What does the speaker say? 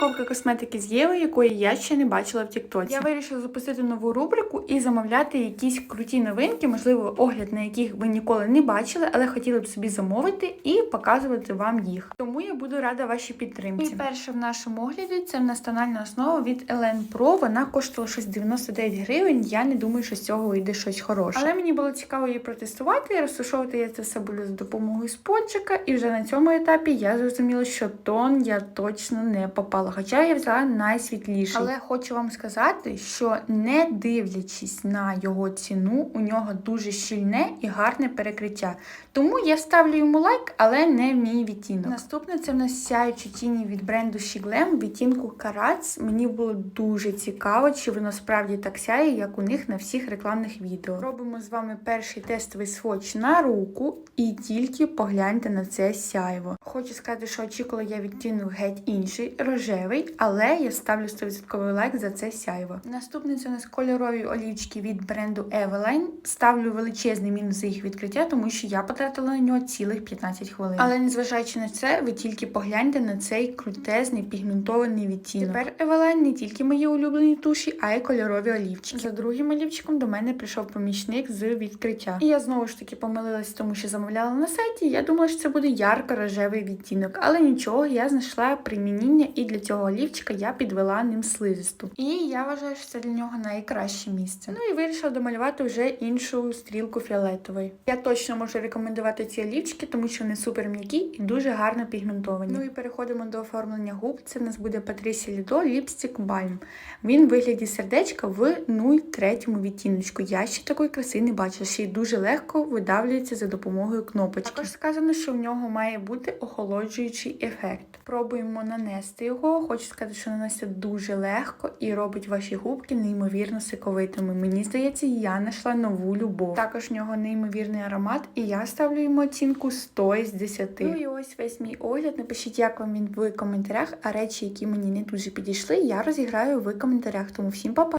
розпаковка косметики з Єви, якої я ще не бачила в Тіктоці. Я вирішила запустити нову рубрику і замовляти якісь круті новинки, можливо, огляд на яких ви ніколи не бачили, але хотіли б собі замовити і показувати вам їх. Тому я буду рада вашій підтримці. І перше в нашому огляді це в нас тональна основа від Елен Pro. Вона коштувала щось 99 гривень. Я не думаю, що з цього вийде щось хороше. Але мені було цікаво її протестувати. Розташовувати я це все буду за допомогою спонжика. І вже на цьому етапі я зрозуміла, що тон я точно не попала. Хоча я взяла найсвітліший. Але хочу вам сказати, що не дивлячись на його ціну, у нього дуже щільне і гарне перекриття. Тому я ставлю йому лайк, але не в мій відтінок. Наступне це в нас сяючі тіні від бренду Shiglam відтінку Карац. Мені було дуже цікаво, чи воно справді так сяє, як у них на всіх рекламних відео. Робимо з вами перший тестовий сводч на руку і тільки погляньте на це сяйво. Хочу сказати, що очікувала я відтінок геть інший, рожевий, але я ставлю 100% лайк за це сяйво. Наступне це у нас кольорові олівчики від бренду Eveline. Ставлю величезний мінус за їх відкриття, тому що я потратила на нього цілих 15 хвилин. Але незважаючи на це, ви тільки погляньте на цей крутезний пігментований відтінок. Тепер Eveline не тільки мої улюблені туші, а й кольорові олівчики. За другим олівчиком до мене прийшов помічник з відкриття. І я знову ж таки помилилась, тому що замовляла на сайті. Я думала, що це буде ярко-рожевий відтінок, але нічого, я знайшла примінення, і для цього олівчика я підвела ним слизисту. І я вважаю, що це для нього найкраще місце. Ну і вирішила домалювати вже іншу стрілку фіолетової. Я точно можу рекомендувати ці олівчики, тому що вони супер м'які і дуже гарно пігментовані. Ну і переходимо до оформлення губ. Це в нас буде Patricia Lido Lipstick Balm. Він в вигляді сердечка в 03 відтіночку. Я ще такої краси не бачила. Ще й дуже легко видавлюється за допомогою кнопочки. Також сказано, що в нього має бути охолоджуючий ефект. Пробуємо нанести його. Хочу сказати, що наноситься дуже легко і робить ваші губки неймовірно соковитими. Мені здається, я знайшла нову любов. Також в нього неймовірний аромат, і я ставлю йому оцінку 100 з 10. Ну і ось весь мій огляд. Напишіть, як вам він в коментарях, а речі, які мені не дуже підійшли, я розіграю в коментарях. Тому всім па-па!